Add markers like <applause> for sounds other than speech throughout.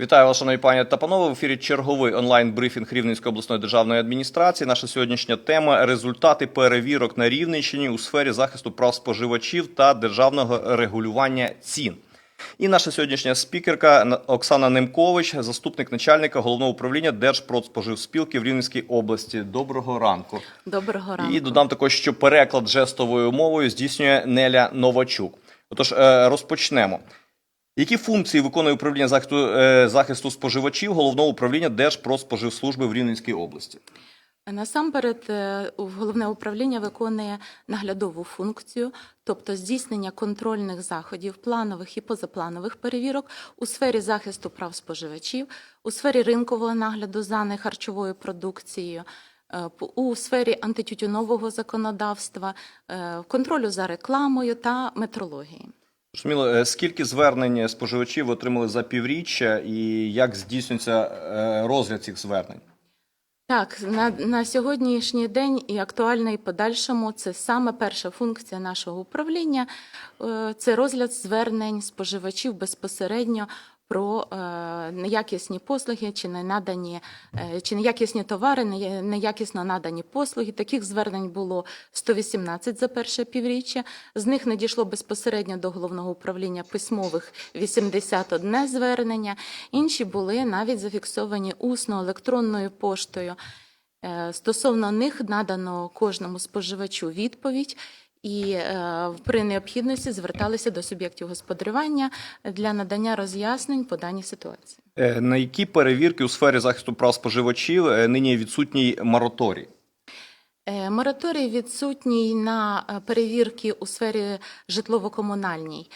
Вітаю вас, шановні пані та панове. В ефірі черговий онлайн-брифінг Рівненської обласної державної адміністрації. Наша сьогоднішня тема результати перевірок на Рівненщині у сфері захисту прав споживачів та державного регулювання цін. І наша сьогоднішня спікерка Оксана Немкович, заступник начальника головного управління Держпродспоживспілки в Рівненській області. Доброго ранку. Доброго ранку. І додам також, що переклад жестовою мовою здійснює Неля Новачук. Отож, е, розпочнемо. Які функції виконує управління захисту, е, захисту споживачів головного управління Держпродспоживслужби в Рівненській області? Насамперед, е, головне управління виконує наглядову функцію, тобто здійснення контрольних заходів, планових і позапланових перевірок у сфері захисту прав споживачів, у сфері ринкового нагляду за нехарчовою продукцією. е, У сфері антитютюнового законодавства, контролю за рекламою та метрології. Шміло, е, скільки звернень споживачів отримали за півріччя і як здійснюється е, розгляд цих звернень? Так, на, на сьогоднішній день і актуально, і подальшому це саме перша функція нашого управління. Е, Це розгляд звернень споживачів безпосередньо про е, неякісні послуги чи не надані, е, чи неякісні товари, неякісно надані послуги. Таких звернень було 118 за перше півріччя. З них надійшло безпосередньо до головного управління письмових 81 звернення. Інші були навіть зафіксовані усно електронною поштою. Е, Стосовно них надано кожному споживачу відповідь. І е, при необхідності зверталися до суб'єктів господарювання для надання роз'яснень по даній ситуації. Е, На які перевірки у сфері захисту прав споживачів е, нині відсутній мораторій? Мораторій відсутній на перевірки у сфері житлово-комунальній.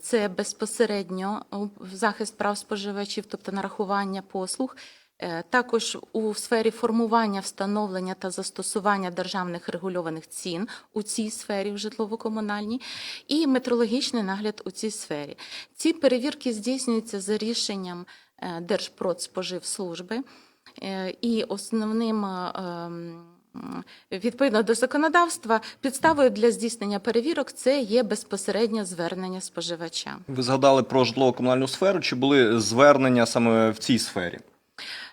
Це безпосередньо захист прав споживачів, тобто нарахування послуг. Е, Також у сфері формування, встановлення та застосування державних регульованих цін у цій сфері в житлово-комунальній і метрологічний нагляд у цій сфері. Ці перевірки здійснюються за рішенням е, Держпродспоживслужби. Е, І основним відповідно до законодавства підставою для здійснення перевірок це є безпосереднє звернення споживача. Ви згадали про житлово-комунальну сферу. Чи були звернення саме в цій сфері?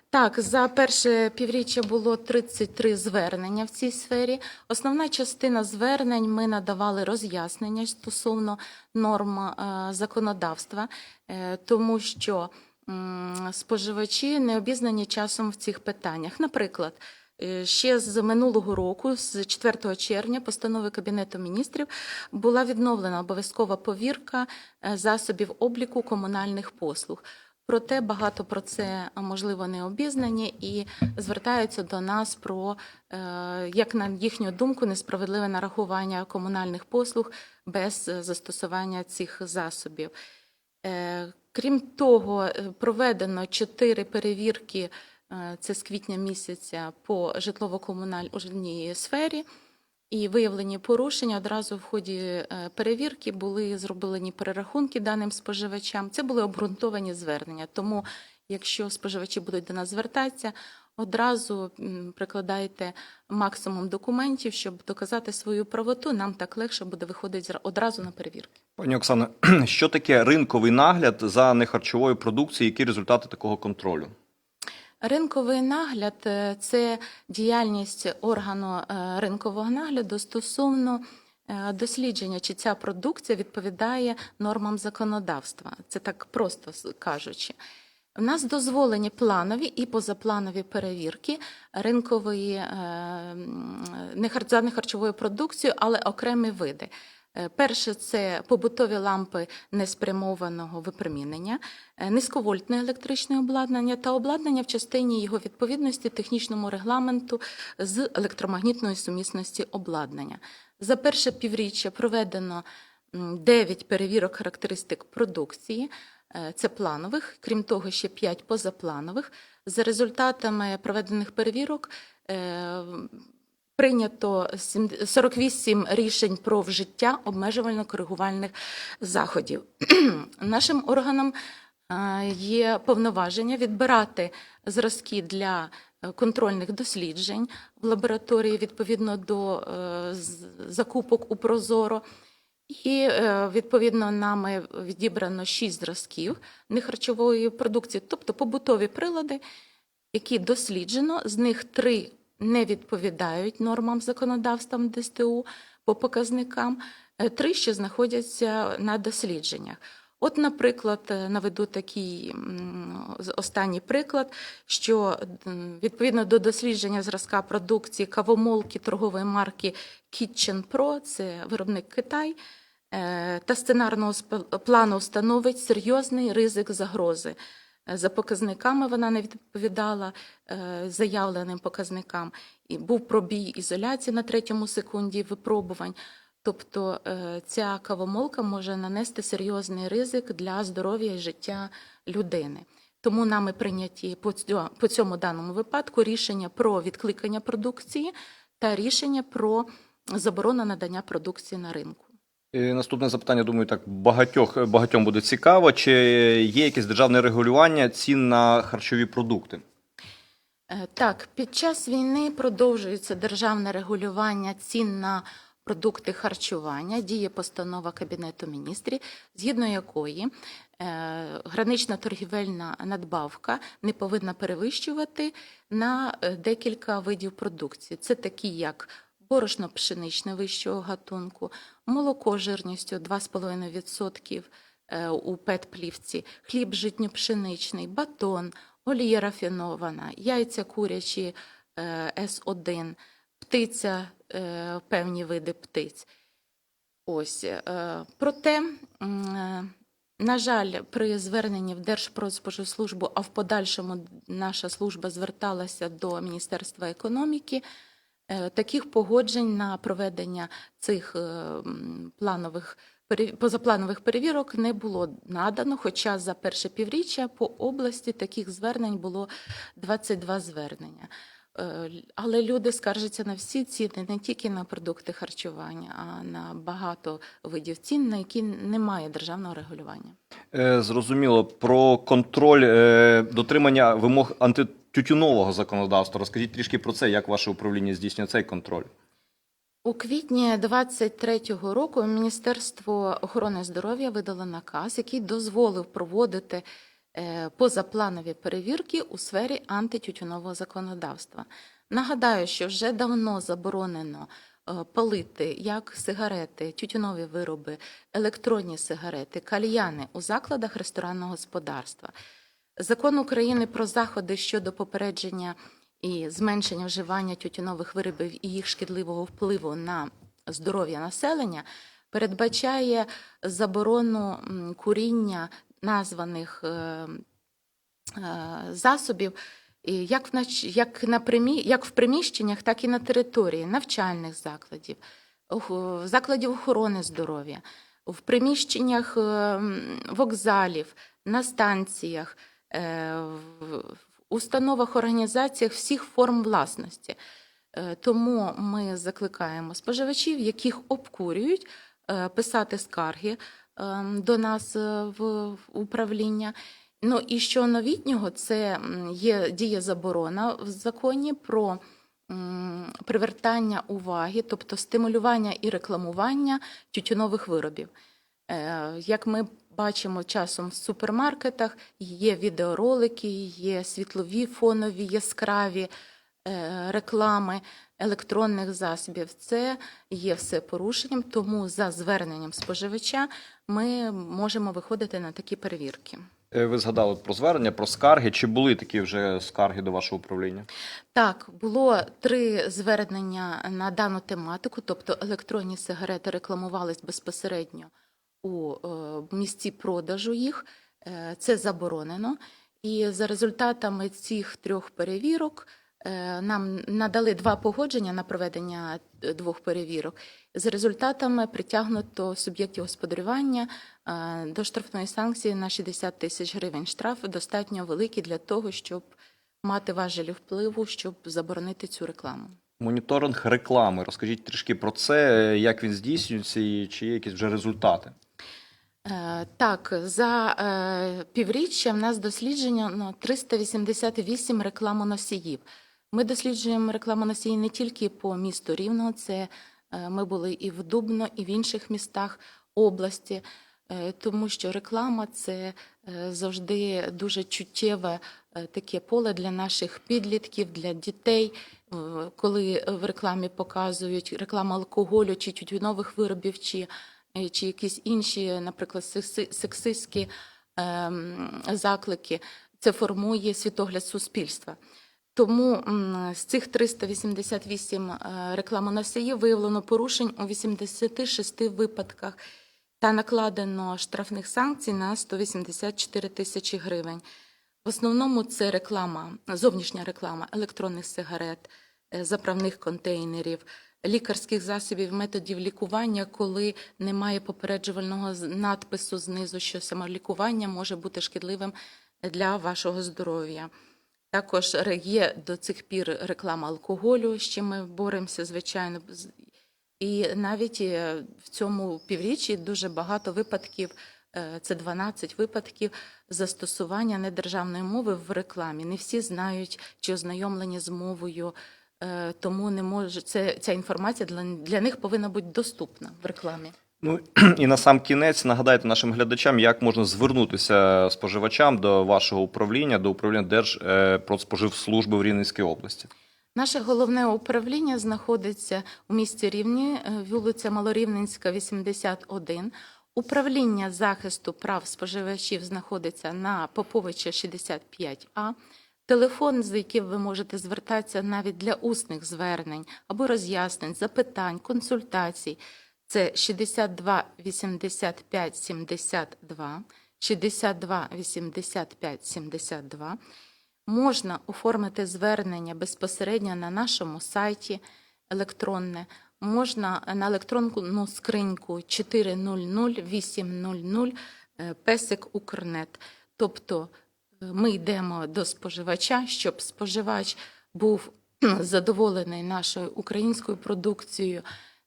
Так, за перше півріччя було 33 звернення в цій сфері. Основна частина звернень ми надавали роз'яснення стосовно норм е, законодавства, е, тому що споживачі не обізнані часом в цих питаннях. Наприклад, е, ще з минулого року, з 4 червня, постанови Кабінету міністрів була відновлена обов'язкова повірка засобів обліку комунальних послуг. Проте багато про це можливо не обізнані і звертаються до нас про, е, як на їхню думку, несправедливе нарахування комунальних послуг без е, застосування цих засобів. Е, Крім того, проведено чотири перевірки. Це з квітня місяця по житлово-комунальній сфері. І виявлені порушення одразу в ході е, перевірки були зроблені перерахунки даним споживачам. Це були обґрунтовані звернення. Тому, якщо споживачі будуть до нас звертатися, одразу прикладайте максимум документів, щоб доказати свою правоту. Нам так легше буде виходити одразу на перевірки. Пані Оксано, <clears throat> що таке ринковий нагляд за нехарчовою продукцією? Які результати такого контролю? Ринковий нагляд е, це діяльність органу е, ринкового нагляду стосовно е, дослідження, чи ця продукція відповідає нормам законодавства. Це так просто кажучи. У нас дозволені планові і позапланові перевірки ринкової м, нехар- за нехарчовою продукцією, але окремі види. Е, Перше це побутові лампи неспрямованого випромінення, е, низьковольтне електричне обладнання та обладнання в частині його відповідності технічному регламенту з електромагнітної сумісності обладнання. За перше півріччя проведено 9 перевірок характеристик продукції. Е, Це планових, крім того, ще 5 позапланових. За результатами проведених перевірок прийнято 48 рішень про вжиття обмежувально-коригувальних заходів. <clears throat> Нашим органам е, є повноваження відбирати зразки для е, контрольних досліджень в лабораторії відповідно до е, закупок у Прозоро. І відповідно нами відібрано шість зразків нехарчової продукції, тобто побутові прилади, які досліджено, з них три не відповідають нормам законодавства ДСТУ по показникам, е, три ще знаходяться на дослідженнях. От, наприклад, е, наведу такий останній приклад, що відповідно до дослідження зразка продукції кавомолки торгової марки Kitchen Pro, це виробник Китай, е, та сценарного плану становить серйозний ризик загрози. За показниками вона не відповідала е, заявленим показникам. І був пробій ізоляції на третьому секунді випробувань. Тобто е, ця кавомолка може нанести серйозний ризик для здоров'я і життя людини. Тому нами прийняті по цьому даному випадку рішення про відкликання продукції та рішення про заборону надання продукції на ринку. Наступне запитання, думаю, так багатьох багатьом буде цікаво. Чи є якесь державне регулювання цін на харчові продукти? Е, Так, під час війни продовжується державне регулювання цін на продукти харчування. Діє постанова Кабінету міністрів, згідно якої е, гранична торгівельна надбавка не повинна перевищувати на е, декілька видів продукції. Це такі, як борошно пшеничне вищого гатунку, молоко жирністю 2,5% е, у пет-плівці, хліб житньо-пшеничний, батон, олія рафінована, яйця курячі е, С1, птиця, е, певні види птиць. Ось. Проте, на жаль, при зверненні в Держпродспоживслужбу, а в подальшому наша служба зверталася до Міністерства економіки, таких погоджень на проведення цих е, планових позапланових перевірок не було надано, хоча за перше півріччя по області таких звернень було 22 звернення. Е, Але люди скаржаться на всі ціни, не тільки на продукти харчування, а на багато видів цін, на які немає державного регулювання. Е, Зрозуміло про контроль е, дотримання вимог антитютюнового законодавства. Розкажіть трішки про це, як ваше управління здійснює цей контроль. У квітні 23-го року Міністерство охорони здоров'я видало наказ, який дозволив проводити е, позапланові перевірки у сфері антитютюнового законодавства. Нагадаю, що вже давно заборонено е, палити як сигарети, тютюнові вироби, електронні сигарети, кальяни у закладах ресторанного господарства. Закон України про заходи щодо попередження і зменшення вживання тютюнових виробів і їх шкідливого впливу на здоров'я населення передбачає заборону куріння названих е, е, засобів як в як на примі... як в приміщеннях, так і на території навчальних закладів, закладів охорони здоров'я, в приміщеннях е, вокзалів, на станціях, в в установах, організаціях всіх форм власності. Е, Тому ми закликаємо споживачів, яких обкурюють, е, писати скарги е, до нас е, в управління. Ну і що новітнього, це є діє заборона в законі про привертання уваги, тобто стимулювання і рекламування тютюнових виробів. Е, Як ми бачимо часом в супермаркетах, є відеоролики, є світлові, фонові, яскраві е, реклами електронних засобів. Це є все порушенням, тому за зверненням споживача ми можемо виходити на такі перевірки. Е, Ви згадали про звернення, про скарги. Чи були такі вже скарги до вашого управління? Так, було три звернення на дану тематику, тобто електронні сигарети рекламувались безпосередньо у е, місці продажу їх. Е, Це заборонено. І за результатами цих трьох перевірок е, нам надали два погодження на проведення двох перевірок. За результатами притягнуто суб'єктів господарювання до штрафної санкції на 60 тисяч гривень. Штраф достатньо великий для того, щоб мати важелі впливу, щоб заборонити цю рекламу. Моніторинг реклами. Розкажіть трішки про це, як він здійснюється і чи є якісь вже результати. Е, Так, за е, півріччя в нас ну, 388 рекламоносіїв. Ми досліджуємо рекламоносії не тільки по місту Рівного, це Е, Ми були і в Дубно, і в інших містах області, тому що реклама це завжди дуже чуттєве таке поле для наших підлітків, для дітей. Коли в рекламі показують реклама алкоголю чи тютюнових виробів, чи, чи якісь інші, наприклад, сексистські ем, заклики, це формує світогляд суспільства. Тому з цих 388 е, рекламоносіїв виявлено порушень у 86 випадках та накладено штрафних санкцій на 184 тисячі гривень. В основному це реклама, зовнішня реклама електронних сигарет, е, заправних контейнерів, лікарських засобів, методів лікування, коли немає попереджувального надпису знизу, що самолікування може бути шкідливим для вашого здоров'я. Також є до цих пір реклама алкоголю, з чим ми боремося, звичайно. І навіть е, в цьому півріччі дуже багато випадків, е, це 12 випадків застосування недержавної мови в рекламі. Не всі знають чи ознайомлені з мовою, тому не може це ця інформація для, для них повинна бути доступна в рекламі. Ну і на сам кінець нагадайте нашим глядачам, як можна звернутися споживачам до вашого управління, до управління Держпродспоживслужби в Рівненській області. Наше головне управління знаходиться у місті Рівні, е, вулиця Малорівненська, 81. Управління захисту прав споживачів знаходиться на Поповича 65А. Телефон, за яким ви можете звертатися навіть для усних звернень або роз'яснень, запитань, консультацій, це 62 85 72, 62 85 72. Можна оформити звернення безпосередньо на нашому сайті електронне, можна на електронну скриньку 400 800 е, песик Укрнет. Тобто ми йдемо до споживача, щоб споживач був задоволений нашою українською продукцією,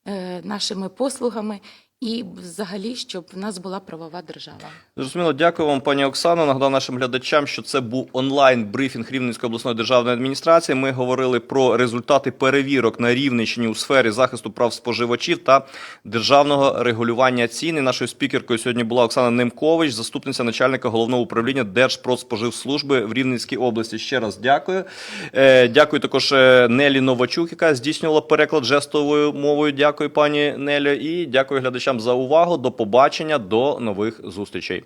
е, нашими послугами і взагалі, щоб в нас була правова держава. Зрозуміло, дякую вам, пані Оксано. Нагадав нашим глядачам, що це був онлайн брифінг Рівненської обласної державної адміністрації. Ми говорили про результати перевірок на Рівненщині у сфері захисту прав споживачів та державного регулювання цін. І нашою спікеркою сьогодні була Оксана Немкович, заступниця начальника головного управління Держпродспоживслужби в Рівненській області. Ще раз дякую. Е, Дякую також е, Нелі Новачук, яка здійснювала переклад жестовою мовою. Дякую, пані Нелю. І дякую глядачам за увагу. До побачення, до нових зустрічей.